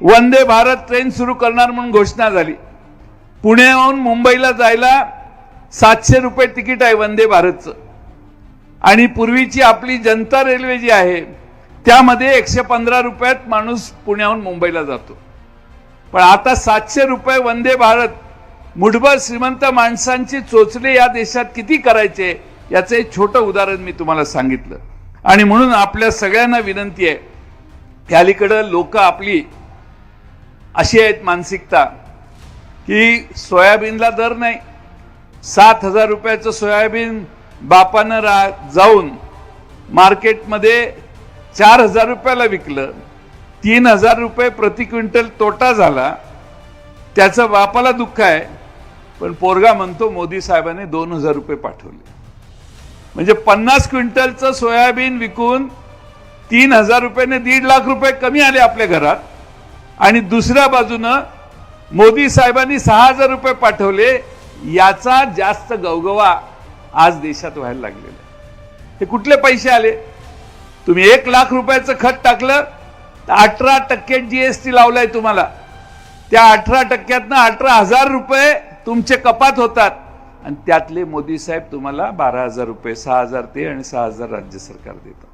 Vande Bharat train सुरू करणार म्हणून घोषणा झाली. पुण्याहून मुंबईला जायला सातशे रुपये तिकीट आहे वंदे भारतचं. आणि पूर्वीची आपली जनता रेल्वे जी आहे त्यामध्ये एकशे पंधरा रुपयात माणूस पुण्याहून मुंबईला जातो. पण आता सातशे रुपये वंदे भारत मुठभर श्रीमंत माणसांची चोचले या देशात किती करायचे याचं एक छोटं उदाहरण मी तुम्हाला सांगितलं. आणि म्हणून आपल्या सगळ्यांना विनंती आहे त्यालीकडं अलीकडं लोक आपली अशी आहेत मानसिकता की सोयाबीनला दर नाही. सात हजार रुपयाचं सोयाबीन बापानं रा जाऊन मार्केटमध्ये चार हजार रुपयाला विकलं. तीन हजार रुपये प्रति क्विंटल तोटा झाला. त्याचं बापाला दुःख आहे. पण पोरगा म्हणतो मोदी साहेबांनी दोन हजार रुपये पाठवले. म्हणजे पन्नास क्विंटलचं सोयाबीन विकून तीन हजार रुपयाने दीड लाख रुपये कमी आले आपल्या घरात. आणि दुसऱ्या बाजूनं मोदी साहेबांनी सहा हजार रुपये पाठवले याचा जास्त गवगवा आज देशात व्हायला लागलेला आहे. हे कुठले पैसे आले? तुम्ही एक लाख रुपयाचं खत टाकलं तर अठरा टक्के जी एस टी लावलाय तुम्हाला. त्या अठरा टक्क्यातनं अठरा हजार रुपये तुमचे कपात होतात. आणि त्यातले मोदी साहेब तुम्हाला बारा हजार रुपये सहा हजार ते आणि सहा हजार राज्य सरकार देतात.